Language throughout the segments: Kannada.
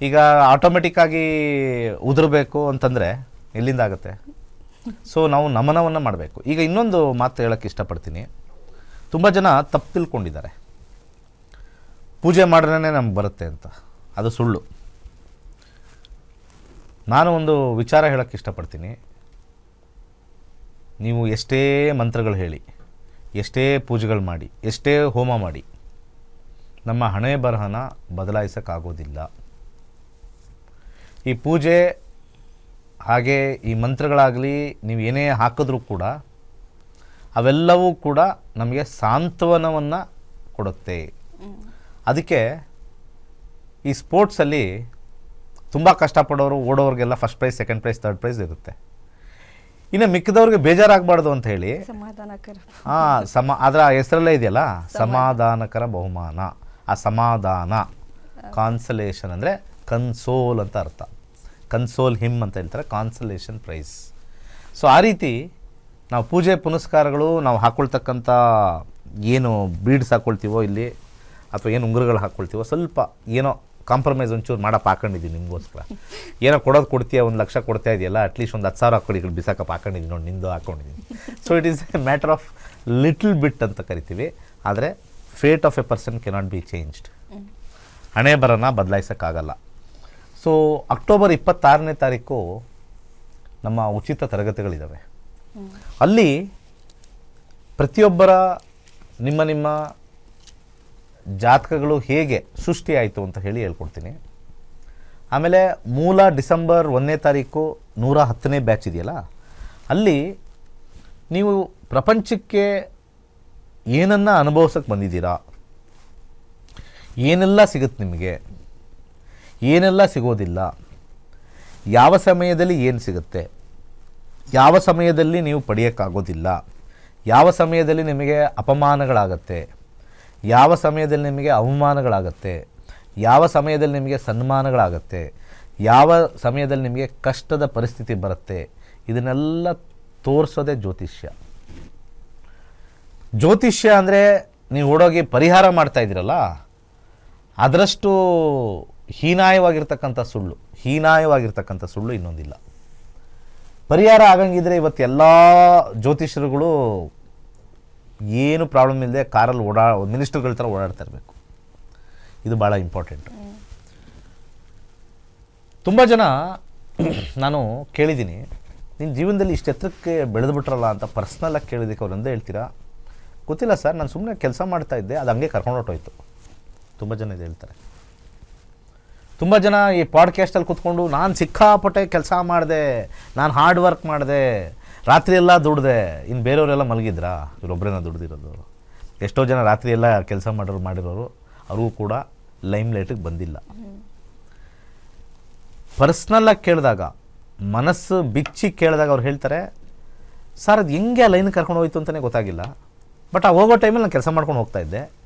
ಈಗ ಆಟೋಮೆಟಿಕ್ ಆಗಿ ಉದುರಬೇಕು ಅಂತಂದರೆ ಎಲ್ಲಿಂದ ಆಗುತ್ತೆ? ಸೊ ನಾವು ನಮನವನ್ನು ಮಾಡಬೇಕು. ಈಗ ಇನ್ನೊಂದು ಮಾತು ಹೇಳೋಕ್ಕೆ ಇಷ್ಟಪಡ್ತೀನಿ. ತುಂಬ ಜನ ತಪ್ಪು ತಿಳ್ಕೊಂಡಿದ್ದಾರೆ. ಪೂಜೆ ಮಾಡ್ರೇ ನಮ್ಗೆ ಬರುತ್ತೆ ಅಂತ. ಅದು ಸುಳ್ಳು. ನಾನು ಒಂದು ವಿಚಾರ ಹೇಳೋಕ್ಕೆ ಇಷ್ಟಪಡ್ತೀನಿ. ನೀವು ಎಷ್ಟೇ ಮಂತ್ರಗಳು ಹೇಳಿ, ಎಷ್ಟೇ ಪೂಜೆಗಳು ಮಾಡಿ, ಎಷ್ಟೇ ಹೋಮ ಮಾಡಿ, ನಮ್ಮ ಹಣೆ ಬರಹನ ಬದಲಾಯಿಸೋಕ್ಕಾಗೋದಿಲ್ಲ ಈ ಪೂಜೆ ಹಾಗೆ ಈ ಮಂತ್ರಗಳಾಗಲಿ ನೀವು ಏನೇ ಹಾಕಿದ್ರೂ ಕೂಡ ಅವೆಲ್ಲವೂ ಕೂಡ ನಮಗೆ ಸಾಂತ್ವನವನ್ನು ಕೊಡುತ್ತೆ. ಅದಕ್ಕೆ ಈ ಸ್ಪೋರ್ಟ್ಸಲ್ಲಿ ತುಂಬ ಕಷ್ಟಪಡೋರು ಓಡೋರಿಗೆಲ್ಲ first prize second prize third prize ಇರುತ್ತೆ. ಇನ್ನು ಮಿಕ್ಕಿದವ್ರಿಗೆ ಬೇಜಾರಾಗಬಾರ್ದು ಅಂತ ಹೇಳಿ ಸಮಾಧಾನಕರ ಹಾಂ ಸಮ ಅದರ ಹೆಸರಲ್ಲೇ ಇದೆಯಲ್ಲ? ಸಮಾಧಾನಕರ ಬಹುಮಾನ. ಆ ಸಮಾಧಾನ ಕಾನ್ಸಲೇಷನ್ ಅಂದರೆ ಕನ್ಸೋಲ್ ಅಂತ ಅರ್ಥ. ಕನ್ಸೋಲ್ ಹಿಮ್ ಅಂತ ಹೇಳ್ತಾರೆ ಕಾನ್ಸಲೇಷನ್ ಪ್ರೈಸ್ ಸೊ ಆ ರೀತಿ ನಾವು ಪೂಜೆ ಪುನಸ್ಕಾರಗಳು ನಾವು ಹಾಕ್ಕೊಳ್ತಕ್ಕಂಥ ಏನು ಬೀಡ್ಸ್ ಹಾಕ್ಕೊಳ್ತೀವೋ ಇಲ್ಲಿ, ಅಥವಾ ಏನು ಉಂಗುರಗಳು ಹಾಕ್ಕೊಳ್ತೀವೋ ಸ್ವಲ್ಪ ಏನೋ ಕಾಂಪ್ರಮೈಸ್ ಒಂಚೂರು ಮಾಡಪ್ಪ ಹಾಕೊಂಡಿದ್ದೀನಿ ನಿಮಗೋಸ್ಕರ. ಏನೋ ಕೊಡೋದು ಕೊಡ್ತೀಯ, ಒಂದು ಲಕ್ಷ ಕೊಡ್ತಾ ಇದೆಯಲ್ಲ ಅಟ್ಲೀಸ್ಟ್ ಒಂದು ಹತ್ತು ಸಾವಿರ ಇಲ್ಲಿ ಬಿಸಾಕಪ್ಪ ಹಾಕೊಂಡಿದ್ದೀನಿ ನೋಡಿ, ನಿಂದು ಹಾಕ್ಕೊಂಡಿದ್ದೀನಿ so it is a matter of little bit ಅಂತ ಕರಿತೀವಿ, ಆದರೆ fate of a person cannot be changed ಹಣೆ ಬರನ ಬದಲಾಯಿಸೋಕ್ಕಾಗಲ್ಲ ಸೊ ಅಕ್ಟೋಬರ್ ಇಪ್ಪತ್ತಾರನೇ ತಾರೀಕು ನಮ್ಮ ಉಚಿತ ತರಗತಿಗಳಿದ್ದಾವೆ ಅಲ್ಲಿ ಪ್ರತಿಯೊಬ್ಬರ ನಿಮ್ಮ ನಿಮ್ಮ ಜಾತಕಗಳು ಹೇಗೆ ಸೃಷ್ಟಿಯಾಯಿತು ಅಂತ ಹೇಳಿ ಹೇಳ್ಕೊಡ್ತೀನಿ. ಆಮೇಲೆ ಮೂಲ ಡಿಸೆಂಬರ್ ಒಂದನೇ ತಾರೀಕು ನೂರ ಹತ್ತನೇ ಬ್ಯಾಚ್ ಇದೆಯಲ್ಲ ಅಲ್ಲಿ ನೀವು ಪ್ರಪಂಚಕ್ಕೆ ಏನನ್ನು ಅನುಭವಿಸೋಕ್ಕೆ ಬಂದಿದ್ದೀರಾ ಏನೆಲ್ಲ ಸಿಗುತ್ತೆ ನಿಮಗೆ ಏನೆಲ್ಲ ಸಿಗೋದಿಲ್ಲ. ಯಾವ ಸಮಯದಲ್ಲಿ ಏನು ಸಿಗುತ್ತೆ? ಯಾವ ಸಮಯದಲ್ಲಿ ನೀವು ಪಡೆಯೋಕ್ಕಾಗೋದಿಲ್ಲ. ಯಾವ ಸಮಯದಲ್ಲಿ ನಿಮಗೆ ಅಪಮಾನಗಳಾಗತ್ತೆ? ಯಾವ ಸಮಯದಲ್ಲಿ ನಿಮಗೆ ಅವಮಾನಗಳಾಗತ್ತೆ? ಯಾವ ಸಮಯದಲ್ಲಿ ನಿಮಗೆ ಸನ್ಮಾನಗಳಾಗತ್ತೆ? ಯಾವ ಸಮಯದಲ್ಲಿ ನಿಮಗೆ ಕಷ್ಟದ ಪರಿಸ್ಥಿತಿ ಬರುತ್ತೆ? ಇದನ್ನೆಲ್ಲ ತೋರಿಸೋದೇ ಜ್ಯೋತಿಷ್ಯ. ಜ್ಯೋತಿಷ್ಯ ಅಂದರೆ ನೀವು ಓಡೋಗಿ ಪರಿಹಾರ ಮಾಡ್ತಾ ಇದ್ದೀರಲ್ಲ? ಅದರಷ್ಟು ಹೀನಾಯವಾಗಿರ್ತಕ್ಕಂಥ ಸುಳ್ಳು ಹೀನಾಯವಾಗಿರ್ತಕ್ಕಂಥ ಸುಳ್ಳು ಇನ್ನೊಂದಿಲ್ಲ. ಪರಿಹಾರ ಆಗಂಗಿದ್ರೆ ಇವತ್ತು ಎಲ್ಲ ಜ್ಯೋತಿಷರುಗಳು ಏನು ಪ್ರಾಬ್ಲಮ್ ಇಲ್ಲದೆ ಕಾರಲ್ಲಿ ಓಡಾ ಮಿನಿಸ್ಟರ್ಗಳ ಥರ ಓಡಾಡ್ತಾ ಇರಬೇಕು. ಇದು ಭಾಳ ಇಂಪಾರ್ಟೆಂಟ್ ತುಂಬ ಜನ ನಾನು ಕೇಳಿದ್ದೀನಿ ನಿನ್ನ ಜೀವನದಲ್ಲಿ ಇಷ್ಟು ಎತ್ತರಕ್ಕೆ ಬೆಳೆದು ಬಿಟ್ರಲ್ಲ ಅಂತ ಪರ್ಸ್ನಲ್ಲಾಗಿ ಕೇಳಿದ್ದಕ್ಕೆ ಅವ್ರು ಒಂದೇ ಹೇಳ್ತೀರಾ? ಗೊತ್ತಿಲ್ಲ ಸರ್, ನಾನು ಸುಮ್ಮನೆ ಕೆಲಸ ಮಾಡ್ತಾ ಇದ್ದೆ, ಅದು ಹಂಗೆ ಕರ್ಕೊಂಡು ಹೊರ್ಟೋಯ್ತು. ತುಂಬ ಜನ ಇದು ಹೇಳ್ತಾರೆ. ತುಂಬ ಜನ ಈ ಪಾಡ್ಕ್ಯಾಸ್ಟಲ್ಲಿ ಕೂತ್ಕೊಂಡು, ನಾನು ಸಿಕ್ಕಾಪಟ್ಟೆ ಕೆಲಸ ಮಾಡಿದೆ, ನಾನು ಹಾರ್ಡ್ ವರ್ಕ್ ಮಾಡಿದೆ, ರಾತ್ರಿ ಎಲ್ಲ ದುಡ್ದೆ. ಇನ್ನು ಬೇರೆಯವರೆಲ್ಲ ಮಲಗಿದ್ರಾ? ಇವರೊಬ್ಬರೇನ ದುಡ್ದಿರೋದು? ಎಷ್ಟೋ ಜನ ರಾತ್ರಿ ಎಲ್ಲ ಕೆಲಸ ಮಾಡೋರು, ಮಾಡಿರೋರು, ಅವ್ರಿಗೂ ಕೂಡ ಲೈಮ್ ಲೈಟಿಗೆ ಬಂದಿಲ್ಲ. ಪರ್ಸ್ನಲ್ಲಾಗಿ ಕೇಳಿದಾಗ, ಮನಸ್ಸು ಬಿಚ್ಚಿ ಕೇಳಿದಾಗ ಅವ್ರು ಹೇಳ್ತಾರೆ, ಸರ್, ಅದು ಹೆಂಗೆ ಲೈನ್ ಕರ್ಕೊಂಡು ಹೋಯ್ತು ಅಂತಲೇ ಗೊತ್ತಾಗಿಲ್ಲ. ಬಟ್ ಆ ಹೋಗೋ ಟೈಮಲ್ಲಿ ನಾನು ಕೆಲಸ ಮಾಡ್ಕೊಂಡು ಹೋಗ್ತಾ ಇದ್ದೆ.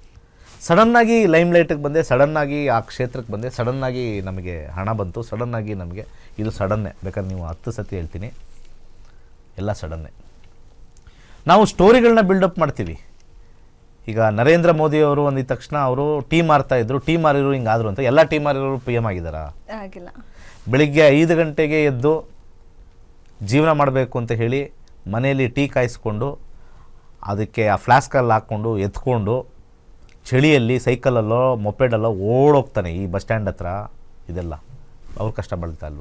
ಸಡನ್ನಾಗಿ ಲೈಮ್ ಲೈಟಿಗೆ ಬಂದೆ ಸಡನ್ನಾಗಿ ಆ ಕ್ಷೇತ್ರಕ್ಕೆ ಬಂದೆ ಸಡನ್ನಾಗಿ ನಮಗೆ ಹಣ ಬಂತು ಸಡನ್ನಾಗಿ ನಮಗೆ ಇದು ಸಡನ್ನೇ. ಬೇಕಾದ್ರೆ ನೀವು ಹತ್ತು ಸತಿ ಹೇಳ್ತೀನಿ. ಎಲ್ಲ ಸಡನ್ನೇ. ನಾವು ಸ್ಟೋರಿಗಳನ್ನ ಬಿಲ್ಡಪ್ ಮಾಡ್ತೀವಿ. ಈಗ ನರೇಂದ್ರ ಮೋದಿ ಅವರು ಅಂದಿದ ತಕ್ಷಣ ಅವರು ಟೀ ಮಾರ್ತಾ ಇದ್ರು. ಟೀ ಮಾರಿರು ಹಿಂಗಾದ್ರು ಅಂತ. ಎಲ್ಲ ಟೀ ಮಾರಿರೋರು ಪಿ ಎಂ ಆಗಿದ್ದಾರಾ? ಬೆಳಿಗ್ಗೆ ಐದು ಗಂಟೆಗೆ ಎದ್ದು ಜೀವನ ಮಾಡಬೇಕು ಅಂತ ಹೇಳಿ ಮನೆಯಲ್ಲಿ ಟೀ ಕಾಯಿಸ್ಕೊಂಡು ಅದಕ್ಕೆ ಆ ಫ್ಲಾಸ್ಕಲ್ಲಿ ಹಾಕ್ಕೊಂಡು ಎತ್ಕೊಂಡು ಚಳಿಯಲ್ಲಿ ಸೈಕಲಲ್ಲೋ ಮೊಪೆಡಲ್ಲೋ ಓಡೋಗ್ತಾನೆ ಈ ಬಸ್ ಸ್ಟ್ಯಾಂಡ್ ಹತ್ರ. ಇದೆಲ್ಲ. ಅವ್ರ ಕಷ್ಟ ಬಳತಾ ಅಲ್ವಾ?